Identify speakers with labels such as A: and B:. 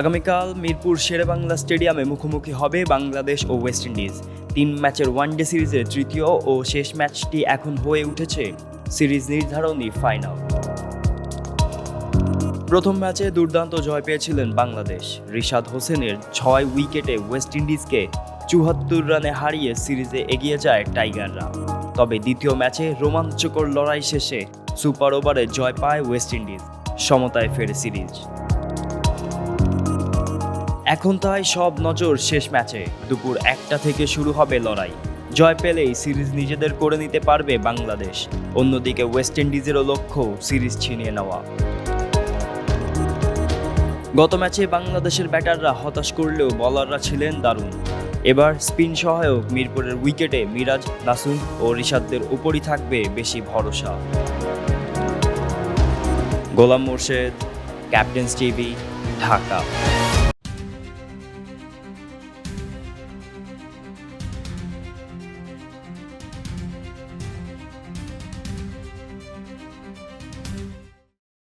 A: আগামীকাল মিরপুর শেরেবাংলা স্টেডিয়ামে মুখোমুখি হবে বাংলাদেশ ও ওয়েস্ট ইন্ডিজ। তিন ম্যাচের ওয়ানডে সিরিজের তৃতীয় ও শেষ ম্যাচটি এখন হয়ে উঠেছে সিরিজ নির্ধারণী ফাইনাল। প্রথম ম্যাচে দুর্দান্ত জয় পেয়েছিলেন বাংলাদেশ। রিশাদ হোসেনের ছয় উইকেটে ওয়েস্ট ইন্ডিজকে চুহাত্তর রানে হারিয়ে সিরিজে এগিয়ে যায় টাইগাররা। তবে দ্বিতীয় ম্যাচে রোমাঞ্চকর লড়াই শেষে সুপার ওভারে জয় পায় ওয়েস্ট ইন্ডিজ। সমতায় ফেরে সিরিজ। এখন তাই সব নজর শেষ ম্যাচে। দুপুর একটা থেকে শুরু হবে লড়াই। জয় পেলেই সিরিজ নিজেদের করে নিতে পারবে বাংলাদেশ। অন্যদিকে ওয়েস্ট ইন্ডিজেরও লক্ষ্য সিরিজ ছিনিয়ে নেওয়া। গত ম্যাচে বাংলাদেশের ব্যাটাররা হতাশ করলেও বলাররা ছিলেন দারুণ। এবার স্পিন সহায়ক মিরপুরের উইকেটে মিরাজ, নাসুম ও রিশাদদের উপরই থাকবে বেশি ভরসা। Golam Morshed, captain's TV, Dhaka.